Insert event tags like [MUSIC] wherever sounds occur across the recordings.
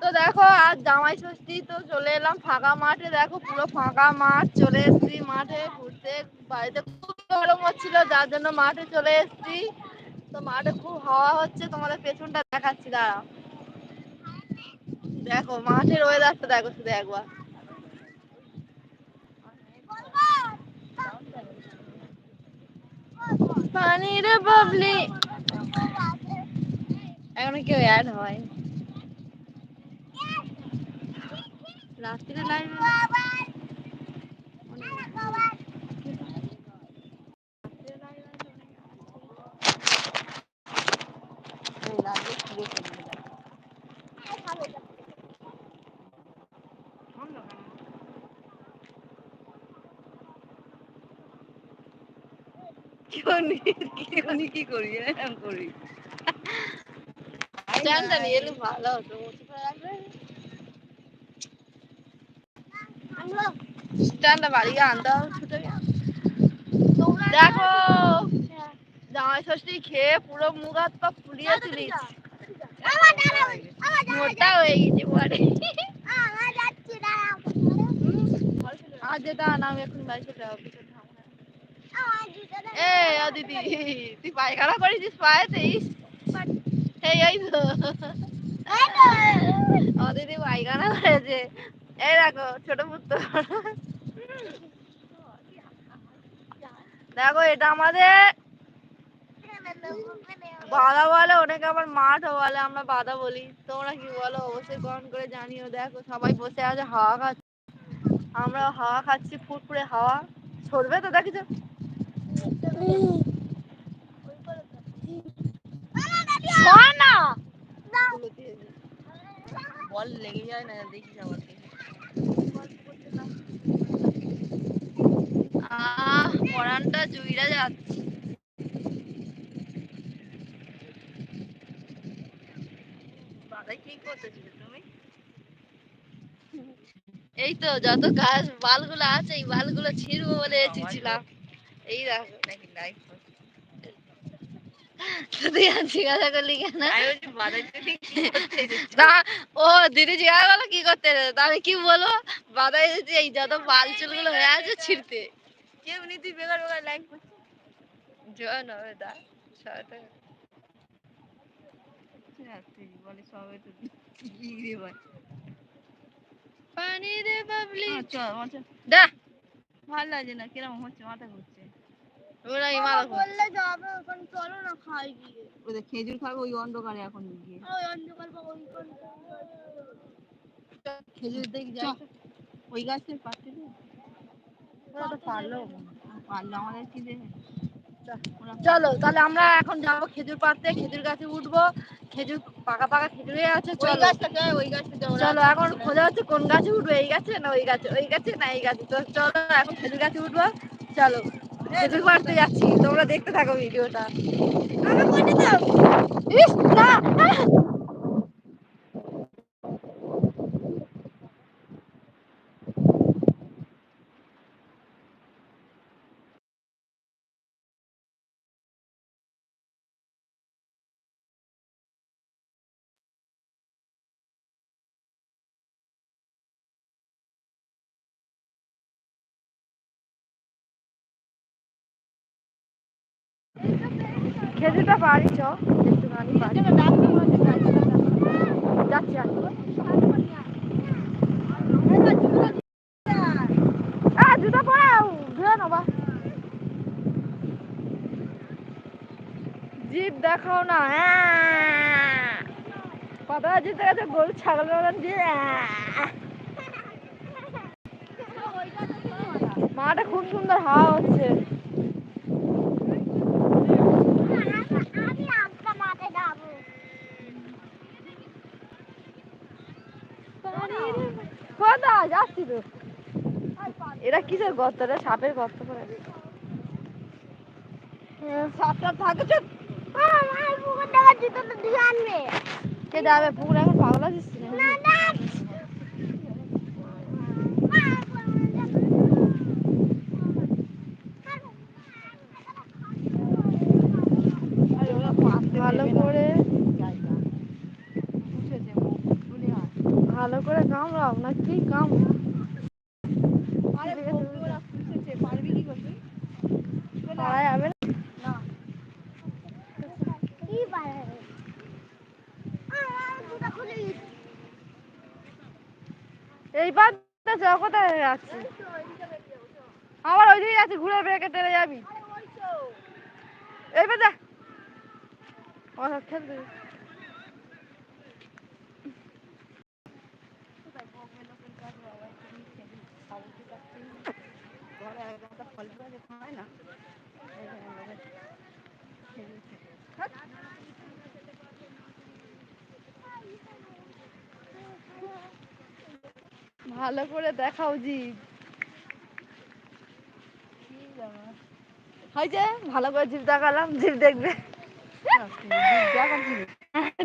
তো দেখো জামাই ষষ্ঠী তো চলে এলাম ফাঁকা মাঠে। দেখো, পুরো ফাঁকা মাঠ, চলে এসেছি মাঠে ঘুরতে। বাড়িতে খুব গরম হচ্ছিল, যার জন্য মাঠে চলে এসেছি। তো মাঠে খুব হাওয়া হচ্ছে, তোমাদের পেছনটা দেখাচ্ছি দাঁড়া দেখো, মাঠের ওয়েদারটা দেখো শুধু একবার। পানির বাবলি এখন কেউ অ্যাড হয় রাত্রে লাইভ কি করি? এরকম করি? স্ট্যান্ডটা এলে ভালো হতো স্ট্যান্ডটা বাড়ি আনতে হবে ছুটে দেখো জামাই ষষ্ঠী খেয়ে পুরো মুখ হাত পা ফুলিয়ে তুলিস। মোটা হয়ে গেছে পরে আর যেটা নাম এখন বাড়ি চলে দেখো দেখো, এটা আমাদের বাধা বলে অনেকে আবার মাঠও বলে, আমরা বাধা বলি। তোমরা কি বলো? অবশ্যই কমেন্ট করে জানিও। দেখো, সবাই বসে আছে, হাওয়া খাচ্ছে। আমরা হাওয়া খাচ্ছি, ফুরফুরে হাওয়া। ছড়বে তো দেখিছো? বল লেগে যায় না দেখিস আবার আহ পরানটা জুইরা যাচ্ছে। বাদাই কি করতেছিলে তুমি? এই তো যত গাছ বালগুলো আছে এই বালগুলো ছিঁড়বো বলে এসেছিলাম। এই দেখো নাকি লাইফ জিজ্ঞাসা করলি কেন ও দিদি জিজ্ঞাসা করল কি করতে? আমি কি বলব এসেছি এই যত বাল চুলগুলো হয়ে আছে ছিড়তে কেমনি তুই বেকার বেকার লাইফ করছিস জয় নবে দা বলে তো পানি রে বাবলি দা ভালো লাগছে না কিরম হচ্ছে মাথা ঘুরছে ওরা এই মাথা বললে যাবে ওখানে চলো না খাই গিয়ে। ওদের খেজুর খাবে ওই অন্ধকারে এখন গিয়ে। ওই অন্ধকার বা ওই কোন খেজুর দেখি যাই। ওই গাছের পাশে দিয়ে ওরা তো পারল পারল। আমাদের কি দেবে? চলো। তাহলে আমরা এখন যাব খেজুর পাড়তে খেজুর গাছে উঠবো। খেজুর পাকা পাকা খেজুর হয়ে আছে চলো। ওই গাছটা চলো এখন খোঁজা হচ্ছে কোন গাছে উঠবো এই গাছে না ওই গাছে? ওই গাছে না এই গাছে? তো চলো এখন খেজুর গাছে উঠবো। চলো। খেজুর পারতে যাচ্ছি তোমরা দেখতে থাকো ভিডিওটা। ইস, না। খেজুরটা পারি চ। একটুখানি পারি। যাচ্ছি আসব আহ পরাও। ধুয়ে নেবা জিপ দেখাও না। পাতা জিতে গেছে গরু ছাগল মতন দিয়ে। মাঠে খুব সুন্দর হাওয়া হচ্ছে আমি আজকে মাঠে যাব কোথায় যাচ্ছি তো এরা কিসের গর্ত রে সাপের গর্ত করে সাপটা থাকে কে যাবে পুকুর এখন পাগলা আছিস না? না না না? না বাড়াবে দুটা এইবার কোথায় যাচ্ছি? আবার ওইদিকে যাচ্ছি, ঘুরে বেড়ে টেনে যাবি। এইবার যা খেলতে ভালো করে দেখা উচিত হয়েছে ভালো করে জিপ দেখালাম জিপ দেখবে।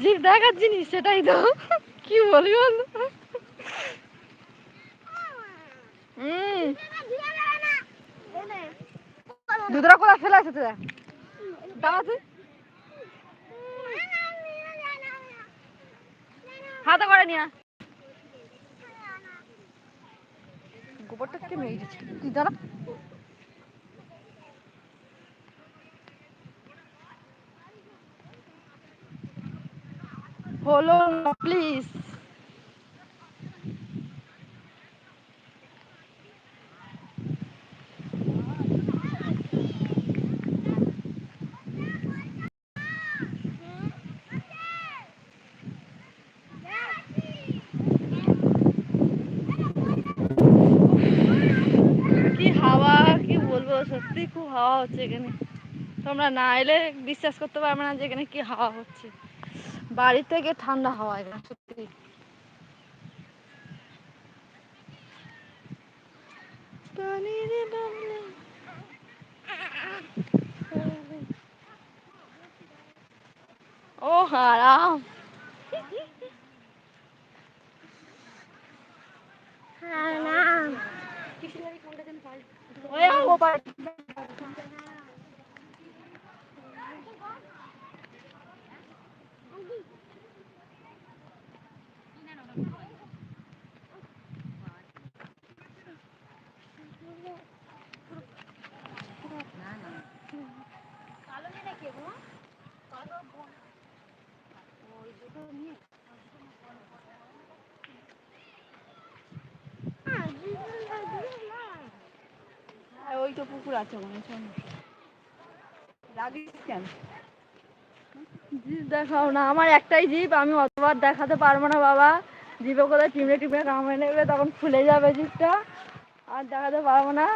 জিপ দেখার জিনিস, সেটাই তো। কি বলি বল? হুম। দুধরা কোথায় ফেলে আছে তোরা। দাঁড়াতে হাতে করে নিয়ে। গোবরটা কে মেরে দিচ্ছে? তুই দাঁড়া। হলো প্লিজ কি হাওয়া কি বলব সত্যি খুব হাওয়া হচ্ছে এখানে। তোমরা না এলে বিশ্বাস করতে পারবে না যে এখানে কি হাওয়া হচ্ছে। বাড়ি থেকে ঠান্ডা হাওয়া এখানে, সত্যি। ও হারাম। ওই ওপার ওই তো পুকুর আছে রাগিস কেন? জিপ দেখাও না আমার একটাই জিপ আমি অতবার দেখাতে পারব না বাবা। জিপে কোথায় টিমে টিমে কামড়ে নেবে তখন খুলে যাবে জিপটা আর দেখাতে পারব না।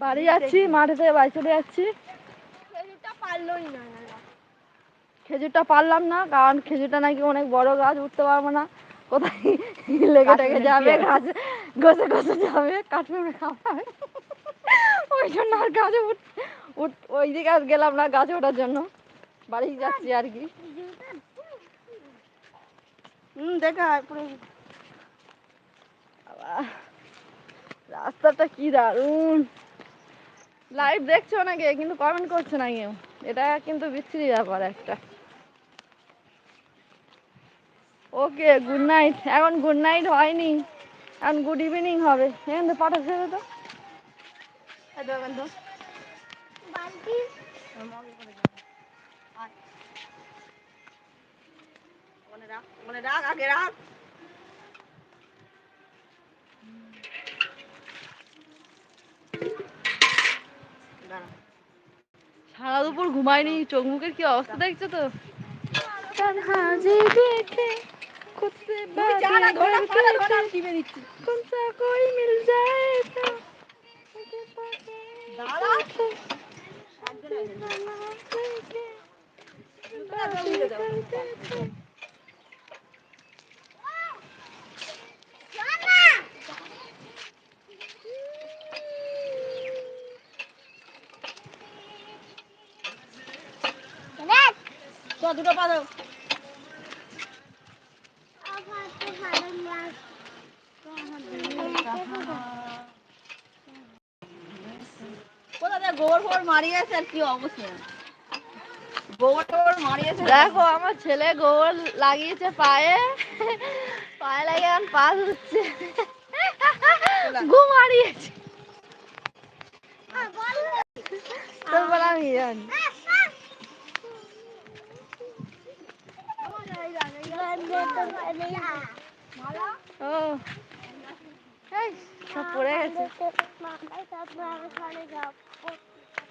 বাড়ি যাচ্ছি মাঠে থেকে বাড়ি চলে যাচ্ছি। খেজুরটা পারলোই না। খেজুরটা পারলাম না কারণ খেজুরটা নাকি অনেক বড় গাছ উঠতে পারব না। কোথায় [LAUGHS] লেগে টেগে যাবে গাছ যাবে খাওয়াবে ওই জন্য আর গাছে উঠ উঠ ওই দিকে আর গেলাম না গাছে ওঠার জন্য। বাড়ি যাচ্ছি আর কি। হুম দেখা পুরো রাস্তাটা কি দারুণ। লাইভ দেখছ নাকি? কিন্তু কমেন্ট করছে না কেউ। এটা কিন্তু বিচ্ছিরি ব্যাপার একটা। ওকে গুড নাইট এখন গুড নাইট হয়নি। এখন গুড ইভিনিং হবে। এখান তো পাঠাচ্ছে তো সারা দুপুর ঘুমায়নি চোখ মুখের কি অবস্থা দেখছ তো? দেখে। खुद से बातें करते थे कौन सा कोई मिल जाए तो मुझे কোথা থেকে গোবর ফোবর মারিয়েছে আর কি অবস্থা? গোবর টোবর মারিয়েছে দেখো আমার ছেলে গোবর লাগিয়েছে পায়ে। পায়ে লাগে এখন পা ধুচ্ছে। তারপর আমি জানি। ও। সব পড়ে গেছে।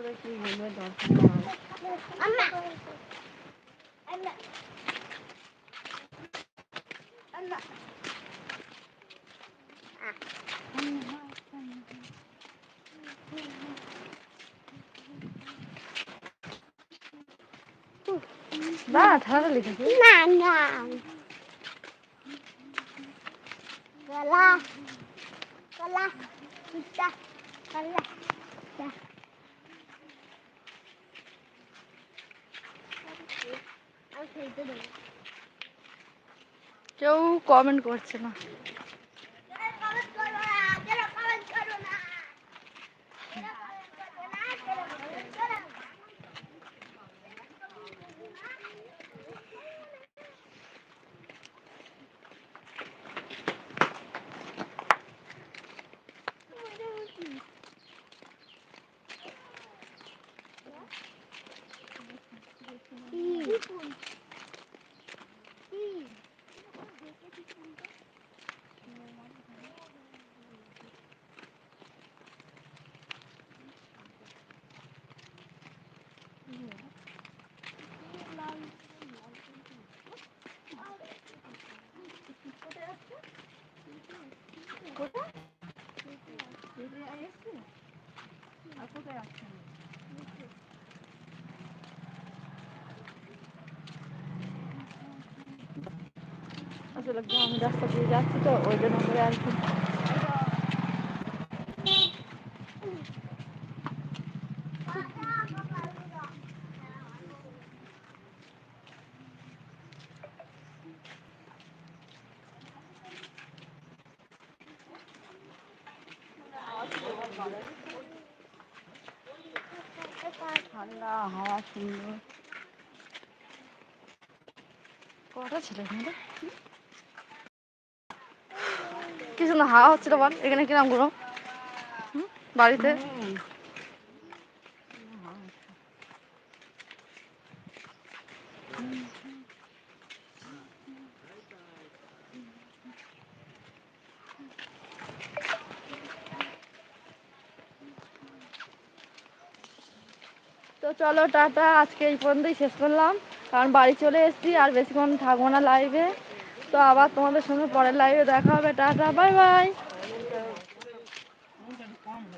কি কি বলবে না ঠান্ডা লেগেছে না না। কলা কলা পিঠা কলা পিঠা। আমি খেলতে দেবো কেউ কমেন্ট করছে না কমেন্ট করো না কেন কমেন্ট করো না কেন comment করো না? কেন comment করো না? আসলে গ্রাম রাস্তা দিয়ে যাচ্ছি তো ওই জন্য করে আর কি ঠান্ডা হাওয়া সুন্দর কটা ছিল এখানে? কি সুন্দর হাওয়া হচ্ছিল বল? এখানে কিরম হুম? বাড়িতে? তো চলো টাটা, আজকে এই পর্যন্তই শেষ করলাম। কারণ বাড়ি চলে এসেছি আর বেশিক্ষণ থাকব না লাইভে তো আবার তোমাদের সঙ্গে পরের লাইভে দেখা হবে। টাটা বাই বাই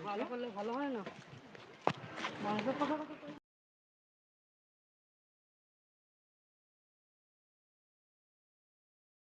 ভালো করলে ভালো হয় না?